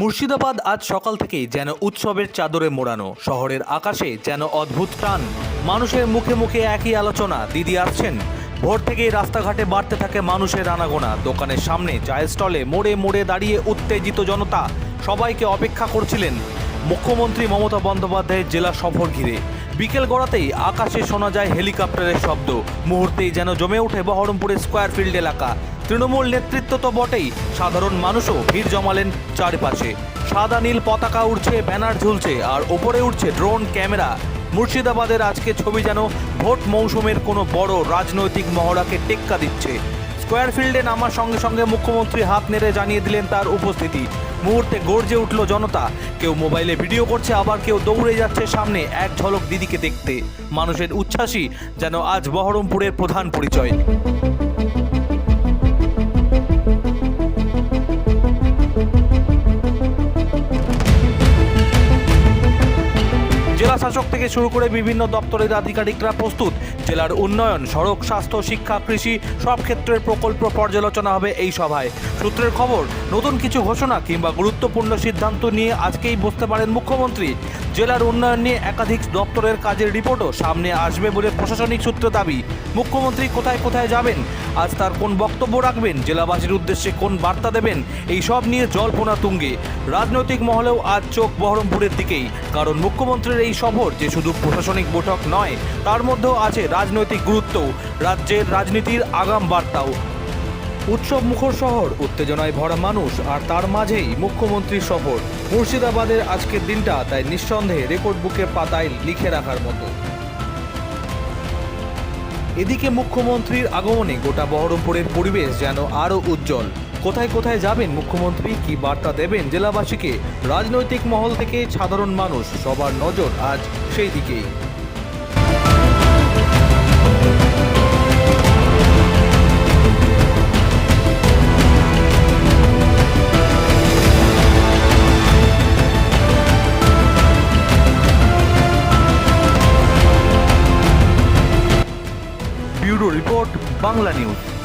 মুর্শিদাবাদ আজ সকাল থেকেই যেন উৎসবের চাদরে মোড়ানো, শহরের আকাশে যেন অদ্ভুত টান। মানুষের মুখে মুখে একই আলোচনা, দিদি আসছেন। ভোর থেকেই রাস্তাঘাটে বাড়তে থাকে মানুষের আনাগোনা। দোকানের সামনে চায়ের স্টলে মোড়ে মোড়ে দাঁড়িয়ে উত্তেজিত জনতা সবাইকে অপেক্ষা করছিলেন মুখ্যমন্ত্রী মমতা বন্দ্যোপাধ্যায়ের জেলা সফর ঘিরে। বিকেল গড়াতেই আকাশে শোনা যায় হেলিকপ্টারের শব্দ। মুহূর্তেই যেন জমে ওঠে বহরমপুরের স্কোয়ার ফিল্ড এলাকা। তৃণমূল নেতৃত্ব তো বটেই। সাধারণ মানুষও ভিড় জমালেন চারপাশে। সাদা নীল পতাকা উড়ছে, ব্যানার ঝুলছে, আর ওপরে উঠছে ড্রোন ক্যামেরা। মুর্শিদাবাদের আজকে ছবি যেন ভোট মৌসুমের কোনো বড় রাজনৈতিক মহড়াকে টেক্কা দিচ্ছে। স্কোয়ার ফিল্ডে নামার সঙ্গে সঙ্গে মুখ্যমন্ত্রী হাত নেড়ে জানিয়ে দিলেন তার উপস্থিতি। মুহূর্তে গর্জে উঠল জনতা। কেউ মোবাইলে ভিডিও করছে, আবার কেউ দৌড়ে যাচ্ছে সামনে এক ঝলক দিদিকে দেখতে। মানুষের উচ্ছ্বাসই যেন আজ বহরমপুরের প্রধান পরিচয়। জেলা শাসক থেকে শুরু করে বিভিন্ন দপ্তরের আধিকারিকরা প্রস্তুত। জেলার উন্নয়ন, সড়ক স্বাস্থ্য, শিক্ষা, কৃষি সব ক্ষেত্রের প্রকল্প পর্যালোচনা হবে এই সভায়। সূত্রের খবর, নতুন কিছু ঘোষণা কিংবা গুরুত্বপূর্ণ সিদ্ধান্ত নিয়ে আজকেই বসতে পারেন মুখ্যমন্ত্রী। জেলার উন্নয়ন নিয়ে একাধিক দপ্তরের কাজের রিপোর্টও সামনে আসবে বলে প্রশাসনিক সূত্রে দাবি। মুখ্যমন্ত্রী কোথায় কোথায় যাবেন? আজ তার কোন বক্তব্য রাখবেন? জেলাবাসীর উদ্দেশ্যে কোন বার্তা দেবেন? এই সব নিয়ে জল্পনা তুঙ্গে। রাজনৈতিক মহলেও আজ চোখ বহরমপুরের দিকেই, কারণ মুখ্যমন্ত্রীর এই সফর যে শুধু প্রশাসনিক বৈঠক নয়, তার মধ্যেও আছে রাজনৈতিক গুরুত্বও, রাজ্যের রাজনীতির আগাম বার্তাও। উৎসব মুখর শহর, উত্তেজনায় ভরা মানুষ, আর তার মাঝেই মুখ্যমন্ত্রীর সফর মুর্শিদাবাদের আজকের দিনটা তাই নিঃসন্দেহে রেকর্ড বুকের পাতায় লিখে রাখার মতো। এদিকে মুখ্যমন্ত্রীর আগমনে গোটা বহরমপুরের পরিবেশ যেন আরও উজ্জ্বল। কোথায় কোথায় যাবেন মুখ্যমন্ত্রী? কি বার্তা দেবেন জেলাবাসীকে? রাজনৈতিক মহল থেকে সাধারণ মানুষ, সবার নজর আজ সেই দিকেই। Report, Bangla news.